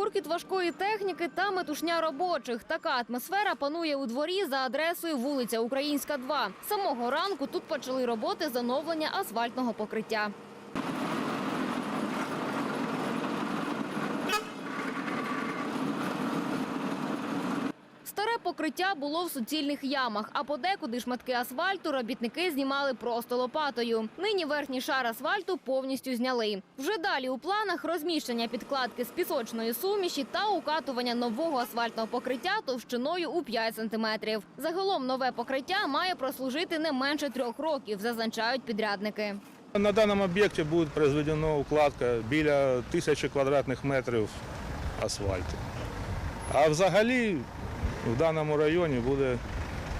гуркіт важкої техніки та метушня робочих. Така атмосфера панує у дворі за адресою вулиця Українська, 2. Самого ранку тут почали роботи з оновлення асфальтного покриття. Старе покриття було в суцільних ямах, а подекуди шматки асфальту робітники знімали просто лопатою. Нині верхній шар асфальту повністю зняли. Вже далі у планах розміщення підкладки з пісочної суміші та укатування нового асфальтного покриття товщиною у 5 сантиметрів. Загалом нове покриття має прослужити не менше трьох років, зазначають підрядники. На даному об'єкті буде произведена укладка біля тисячі квадратних метрів асфальту. А взагалі в даному районі буде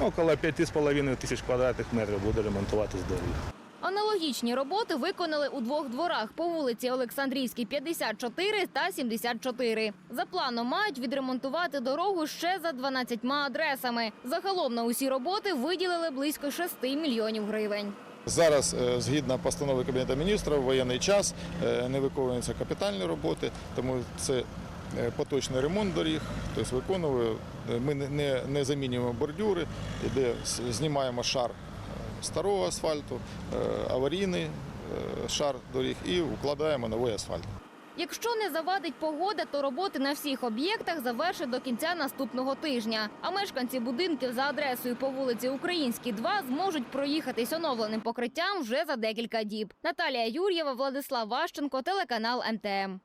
около 5,5 тисяч квадратних метрів буде ремонтуватись доріг. Аналогічні роботи виконали у двох дворах по вулиці Олександрійській 54 та 74. За планом мають відремонтувати дорогу ще за 12 адресами. Загалом на усі роботи виділили близько 6 мільйонів гривень. Зараз, е, згідно постанови Кабінету міністрів, в воєнний час е, не виконуються капітальні роботи, тому це поточний ремонт доріг, тобто виконуємо. е, Ми не- не, замінюємо бордюри, де знімаємо шар е, старого асфальту, е, аварійний е, шар доріг і укладаємо новий асфальт. Якщо не завадить погода, то роботи на всіх об'єктах завершать до кінця наступного тижня. А мешканці будинків за адресою по вулиці Українській, 2 зможуть проїхатись оновленим покриттям вже за декілька діб. Наталія Юр'єва, Владислав Ващенко, телеканал МТМ.